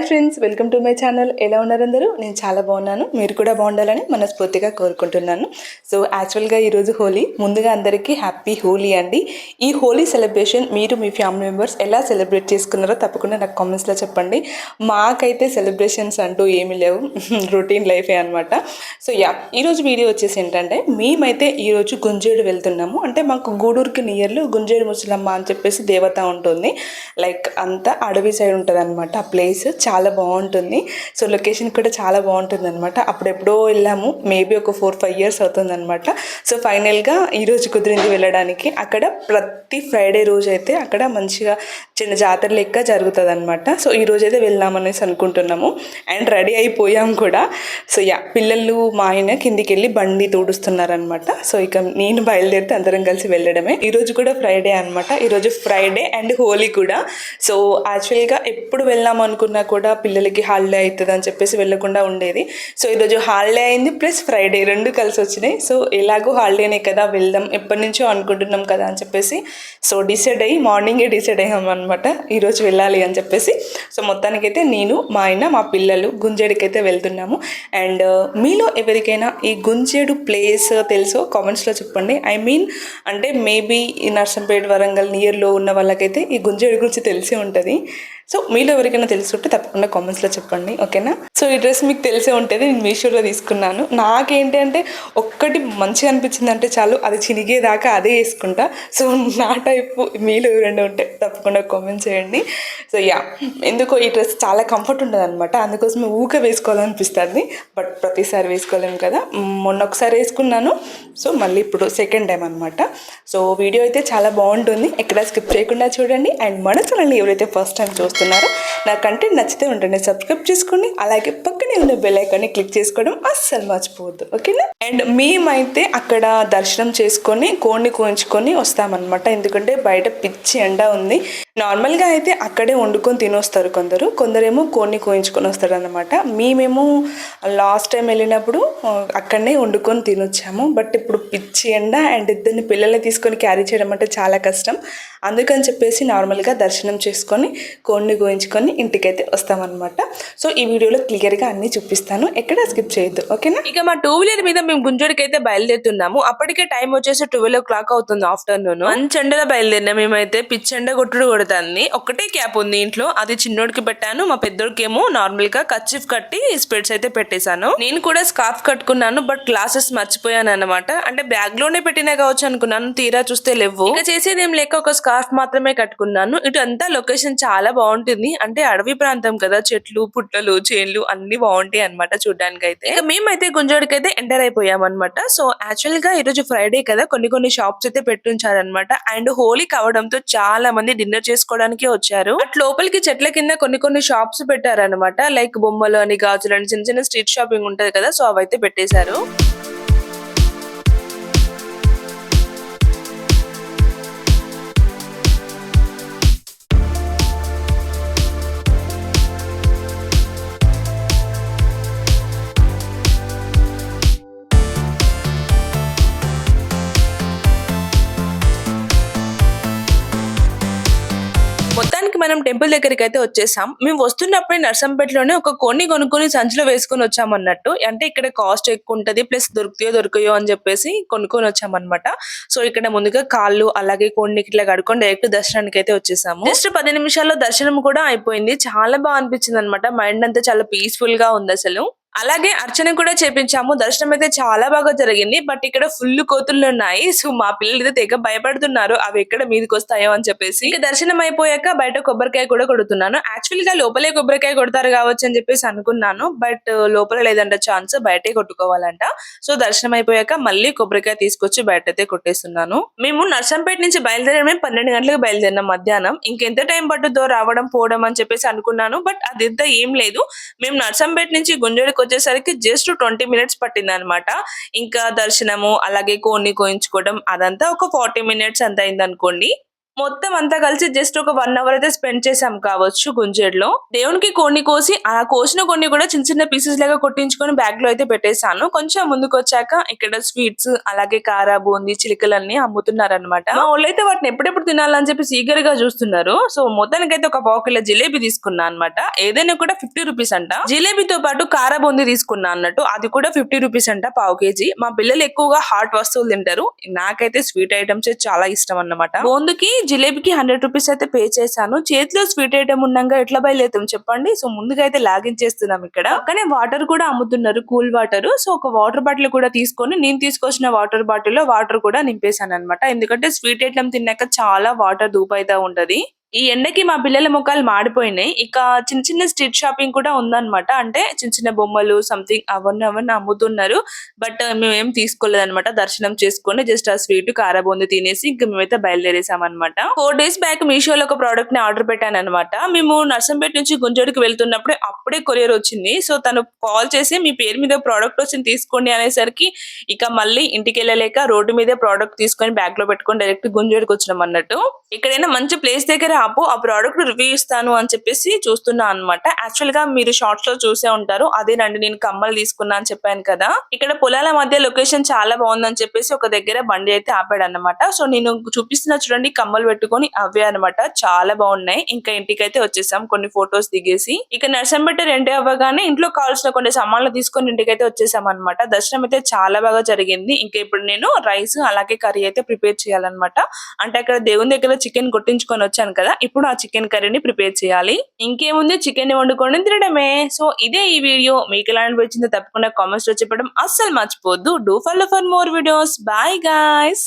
Hi friends welcome to my channel. ఎలా ఉన్నారు అందరూ? నేను చాలా బాగున్నాను. మీరు కూడా బాగుండాలని మనస్ఫూర్తిగా కోరుకుంటున్నాను. సో యాక్చువల్గా ఈరోజు హోలీ. ముందుగా అందరికీ హ్యాపీ హోలీ అండి. ఈ హోలీ సెలబ్రేషన్ మీరు మీ ఫ్యామిలీ మెంబర్స్ ఎలా సెలబ్రేట్ చేసుకున్నారో తప్పకుండా నాకు కామెంట్స్లో చెప్పండి. మాకైతే సెలబ్రేషన్స్ అంటూ ఏమీ లేవు. రొటీన్ లైఫే అనమాట సో యా ఈరోజు వీడియో వచ్చేసి ఏంటంటే మేమైతే ఈరోజు గుంజేడు వెళ్తున్నాము. అంటే మాకు గూడూరుకి నియర్లో గుంజేడు ముసలమ్మ అని చెప్పేసి దేవత ఉంటుంది. లైక్ అంతా అడవి సైడ్ ఉంటుంది అనమాట ఆ ప్లేస్. చాలా బాగుంటుంది. సో లొకేషన్ కూడా చాలా బాగుంటుంది అనమాట అప్పుడెప్పుడో వెళ్ళాము. మేబీ ఒక ఫోర్ ఫైవ్ ఇయర్స్ అవుతుందన్నమాట. సో ఫైనల్గా ఈరోజు కుదిరింది వెళ్ళడానికి. అక్కడ ప్రతి ఫ్రైడే రోజు అయితే అక్కడ మంచిగా చిన్న జాతర లెక్క జరుగుతుంది అనమాట సో ఈ రోజు అయితే వెళ్దామనేసి అనుకుంటున్నాము. అండ్ రెడీ అయిపోయాం కూడా. సో యా పిల్లలు మా ఆయన కిందికి వెళ్ళి బండి తోడుస్తున్నారనమాట సో ఇక నేను బయలుదేరితే అందరం కలిసి వెళ్ళడమే. ఈరోజు కూడా ఫ్రైడే అనమాట ఈరోజు ఫ్రైడే అండ్ హోలీ కూడా. సో యాక్చువల్గా ఎప్పుడు వెళ్దాం అనుకున్నా కూడా పిల్లలకి హాలిడే అవుతుంది అని చెప్పేసి వెళ్ళకుండా ఉండేది. సో ఈరోజు హాలిడే అయింది ప్లస్ ఫ్రైడే రెండు కలిసి వచ్చినాయి. సో ఎలాగో హాలిడేనే కదా వెళ్దాం ఎప్పటి నుంచో అనుకుంటున్నాం కదా అని చెప్పేసి. సో డిసైడ్ అయ్యి మార్నింగే డిసైడ్ అయ్యాం అనమాట ఈరోజు వెళ్ళాలి అని చెప్పేసి. సో మొత్తానికైతే నేను మా ఆయన మా పిల్లలు గుంజేడికైతే వెళ్తున్నాము. అండ్ మీలో ఎవరికైనా ఈ గుంజేడు ప్లేస్ తెలుసో కామెంట్స్లో చెప్పండి. ఐ మీన్ అంటే మేబీ ఈ నర్సంపేట వరంగల్ నియర్లో ఉన్న వాళ్ళకైతే ఈ గుంజేడు గురించి తెలిసి ఉంటుంది. సో మీలో ఎవరికైనా తెలిసి ఉంటే తప్పకుండా కామెంట్స్లో చెప్పండి ఓకేనా? సో ఈ డ్రెస్ మీకు తెలిసే ఉంటుంది నేను మీషోలో తీసుకున్నాను. నాకేంటి అంటే ఒక్కటి మంచిగా అనిపించింది అంటే చాలు అది చినిగేదాకా అదే వేసుకుంటా. సో నా టైపు మీలో ఎవరైనా ఉంటే తప్పకుండా కామెంట్ చేయండి. సో యా ఎందుకో ఈ డ్రెస్ చాలా కంఫర్ట్ ఉంటుంది అనమాట అందుకోసం ఊక వేసుకోవాలనిపిస్తుంది బట్ ప్రతిసారి వేసుకోలేము కదా. మొన్న ఒకసారి వేసుకున్నాను సో మళ్ళీ ఇప్పుడు సెకండ్ టైం అనమాట సో వీడియో అయితే చాలా బాగుంటుంది ఎక్కడ స్కిప్ చేయకుండా చూడండి. అండ్ మన ఛానల్ని ఎవరైతే ఫస్ట్ టైం చూస్తున్నారు. నా కంటెంట్ నచ్చితే ఉంటుండే సబ్స్క్రైబ్ చేసుకోండి. అలాగే పక్కనే ఉన్న బెల్ ఐకాన్ని క్లిక్ చేసుకోవడం అస్సలు మర్చిపోవద్దు. ఓకేనా? అండ్ మేమైతే అక్కడ దర్శనం చేసుకొని కోడిని కోయించుకొని వస్తామన్నమాట. ఎందుకంటే బయట పిచ్చి ఎండ ఉంది. నార్మల్గా అయితే అక్కడే వండుకొని తినొస్తారు కొందరు. కొందరేమో కోడిని కోయించుకొని వస్తారు అనమాట మేమేమో లాస్ట్ టైం వెళ్ళినప్పుడు అక్కడనే వండుకొని తినొచ్చాము. బట్ ఇప్పుడు పిచ్చి ఎండ అండ్ ఇద్దరిని పిల్లల్ని తీసుకొని క్యారీ చేయడం అంటే చాలా కష్టం. అందుకని చెప్పేసి నార్మల్గా దర్శనం చేసుకొని కోడిని గోయించుకొని ఇంటికైతే వస్తామన్నమాట. సో ఈ వీడియోలో క్లియర్గా అన్నీ చూపిస్తాను. ఎక్కడ స్కిప్ చేయొద్దు. ఓకేనా? ఇక మా టూ వీలర్ మీద మేము గుంజోడికి అయితే బయలుదేరుతున్నాము. అప్పటికే టైం వచ్చేసి ట్వెల్వ్ ఓ క్లాక్ అవుతుంది ఆఫ్టర్నూన్. మంచి ఎండలో బయలుదేరినా మేమైతే పిచ్చి ఎండ కొట్టుడు కొడుతుంది. ఒకటే క్యాప్ ఉంది ఇంట్లో. అది చిన్నోడికి పెట్టాను మా పెద్దోడికి ఏమో నార్మల్గా కచ్చిఫ్ కట్టి స్పెడ్స్ అయితే పెట్టేశాను. నేను కూడా స్కార్ఫ్ కట్టుకున్నాను బట్ గ్లాసెస్ మర్చిపోయాను అనమాట అంటే బ్యాగ్లోనే పెట్టినా కావచ్చు అనుకున్నాను తీరా చూస్తే లేవు. ఇక చేసేది ఏం లేక ఒక స్కార్ఫ్ మాత్రమే కట్టుకున్నాను. ఇటు అంతా లొకేషన్ చాలా బాగుంటుంది. అంటే అడవి ప్రాంతం కదా చెట్లు పుట్టలు చేన్లు అన్ని బాగుంటాయి అనమాట చూడడానికి అయితే ఇక మేమైతే గుంజోడికి అయితే ఎంటర్ అయిపోయాం అనమాట సో యాక్చువల్గా ఈ రోజు ఫ్రైడే కదా కొన్ని కొన్ని షాప్స్ అయితే పెట్టుంచారనమాట అండ్ హోలీ కావడంతో చాలా మంది డిన్నర్ చేసుకోవడానికి వచ్చారు. అట్ లోపలికి చెట్ల కింద కొన్ని కొన్ని షాప్స్ పెట్టారనమాట లైక్ బొమ్మలు అని గాజులు అని చిన్న చిన్న స్ట్రీట్ షాపింగ్ ఉంటది కదా సో అవైతే పెట్టేశారు. మొత్తానికి మనం టెంపుల్ దగ్గరికి అయితే వచ్చేసాం. మేము వస్తున్నప్పుడే నర్సంపేటలోనే ఒక కొన్ని కొనుక్కొని సంచిలో వేసుకొని వచ్చాం అన్నట్టు. అంటే ఇక్కడ కాస్ట్ ఎక్కువ ఉంటది ప్లస్ దొరుకుతాయో దొరకయో అని చెప్పేసి కొనుక్కొని వచ్చామన్నమాట సో ఇక్కడ ముందుగా కాళ్ళు అలాగే కొన్ని ఇట్లా కడుకొని డైరెక్ట్ దర్శనానికి అయితే వచ్చేసాము. జస్ట్ పది నిమిషాల్లో దర్శనం కూడా అయిపోయింది. చాలా బాగా అనిపించింది అనమాట మైండ్ అంతా చాలా పీస్ఫుల్గా ఉంది అసలు. అలాగే అర్చన కూడా చేపించాము. దర్శనం అయితే చాలా బాగా జరిగింది. బట్ ఇక్కడ ఫుల్ కోతులు ఉన్నాయి. సో మా పిల్లలు అయితే తెగ భయపడుతున్నారు. అవి ఎక్కడ మీదకి వస్తాయో అని చెప్పేసి. ఇక దర్శనం అయిపోయాక బయట కొబ్బరికాయ కూడా కొడుతున్నాను. యాక్చువల్గా లోపలే కొబ్బరికాయ కొడతారు కావచ్చు అని చెప్పేసి అనుకున్నాను. బట్ లోపల లేదంట ఛాన్స్ బయటే కొట్టుకోవాలంట. సో దర్శనం అయిపోయాక మళ్ళీ కొబ్బరికాయ తీసుకొచ్చి బయట అయితే కొట్టేస్తున్నాను. మేము నర్సంపేట నుంచి బయలుదేరమే పన్నెండు గంటలకు బయలుదేరిన మధ్యాహ్నం. ఇంకెంత టైం పట్టుద్దో రావడం పోవడం అని చెప్పేసి అనుకున్నాను. బట్ అదంతా ఏం లేదు. మేము నర్సంపేట నుంచి గుంజోడికి వచ్చేసరికి జస్ట్ ట్వంటీ మినిట్స్ పట్టింది అనమాట ఇంకా దర్శనము అలాగే కోన్ని కోయించుకోవడం అదంతా ఒక ఫార్టీ మినిట్స్ అంత అయింది అనుకోండి మొత్తం అంతా కలిసి జస్ట్ ఒక వన్ అవర్ అయితే స్పెండ్ చేసాం కావచ్చు గుంజేడులో. దేవునికి కొన్ని కోసి ఆ కోసిన కొన్ని కూడా చిన్న చిన్న పీసెస్ లాగా కొట్టించుకొని బ్యాగ్లో అయితే పెట్టేశాను. కొంచెం ముందుకు వచ్చాక ఇక్కడ స్వీట్స్ అలాగే కారా బూందీ చిలికలన్నీ అమ్ముతున్నారనమాట వాళ్ళైతే వాటిని ఎప్పుడెప్పుడు తినాలని చెప్పి ఈగర్గా చూస్తున్నారు. సో మొత్తానికి అయితే ఒక పావు కిలో జిలేబీ తీసుకున్నా అనమాట ఏదైనా కూడా ఫిఫ్టీ రూపీస్ అంట. జిలేబీతో పాటు కారా బూందీ తీసుకున్నా అన్నట్టు. అది కూడా ఫిఫ్టీ రూపీస్ అంట పావు కేజీ. మా పిల్లలు ఎక్కువగా హాట్ వస్తువులు తింటారు. నాకైతే స్వీట్ ఐటమ్స్ చాలా ఇష్టం అన్నమాట. బూందుకి జిలేబీకి హండ్రెడ్ రూపీస్ అయితే పే చేశాను. చేతిలో స్వీట్ ఐటమ్ ఉండగా ఎట్లా బయలుదేతాం చెప్పండి? సో ముందుగా అయితే లాగిన్ చేస్తున్నాం ఇక్కడ. కానీ వాటర్ కూడా అమ్ముతున్నారు కూల్ వాటర్. సో ఒక వాటర్ బాటిల్ కూడా తీసుకొని నేను తీసుకొచ్చిన వాటర్ బాటిల్లో వాటర్ కూడా నింపేశాను అనమాట ఎందుకంటే స్వీట్ ఐటమ్ తిన్నాక చాలా వాటర్ దూపైతా ఉంటది. ఈ ఎండకి మా పిల్లల ముఖాలు మాడిపోయినాయి. ఇక చిన్న చిన్న స్ట్రీట్ షాపింగ్ కూడా ఉందన్నమాట. అంటే చిన్న చిన్న బొమ్మలు సంథింగ్ అవన్నీ అవన్నీ అమ్ముతున్నారు. బట్ మేము ఏం దర్శనం చేసుకొని జస్ట్ ఆ స్వీట్ కారబూంది తినేసి ఇంక మేమైతే బయలుదేరేసామన్నమాట. ఫోర్ డేస్ బ్యాక్ మీషోలో ఒక ప్రోడక్ట్ని ఆర్డర్ పెట్టాను అనమాట మేము నర్సంపేట నుంచి గుంజోడికి వెళ్తున్నప్పుడు అప్పుడే కొరియర్ వచ్చింది. సో తను కాల్ చేసి మీ పేరు మీద ప్రోడక్ట్ వచ్చింది తీసుకోండి అనేసరికి ఇక మళ్ళీ ఇంటికి వెళ్ళలేక రోడ్డు మీదే ప్రోడక్ట్ తీసుకొని బ్యాగ్లో పెట్టుకొని డైరెక్ట్ గుంజోడికి వచ్చినాం అన్నట్టు ఇక్కడైనా మంచి ప్లేస్ దగ్గర ఆపు ఆ ప్రోడక్ట్ రివ్యూ ఇస్తాను అని చెప్పేసి చూస్తున్నా అనమాట యాక్చువల్గా మీరు షార్ట్స్లో చూసే ఉంటారు. అదేనండి నేను కమ్మలు తీసుకున్నా అని చెప్పాను కదా. ఇక్కడ పొలాల మధ్య లొకేషన్ చాలా బాగుందని చెప్పేసి ఒక దగ్గర బండి అయితే ఆపాడు అనమాట సో నేను చూపిస్తున్నా చూడండి కమ్మలు పెట్టుకొని అవే అన్నమాట. చాలా బాగున్నాయి. ఇంకా ఇంటికి అయితే వచ్చేసాం కొన్ని ఫొటోస్ దిగేసి. ఇక నర్సంపేట రెండే అవ్వగానే ఇంట్లో కావాల్సిన కొన్ని సామాన్లు తీసుకొని ఇంటికి అయితే వచ్చేసాం అనమాట దర్శనం అయితే చాలా బాగా జరిగింది. ఇంకా ఇప్పుడు నేను రైస్ అలాగే కర్రీ అయితే ప్రిపేర్ చేయాలన్నమాట. అంటే అక్కడ దేవుని దగ్గర చికెన్ కొట్టించుకొని వచ్చాను కదా ఇప్పుడు ఆ చికెన్ కర్రీని ప్రిపేర్ చేయాలి. ఇంకేముంది? చికెన్ వండుకొని తినడమే. సో ఇదే ఈ వీడియో. మీకు ఎలా అనిపించిందో తప్పకుండా కామెంట్స్లో చెప్పడం అస్సలు మర్చిపోద్దు do follow for more videos bye guys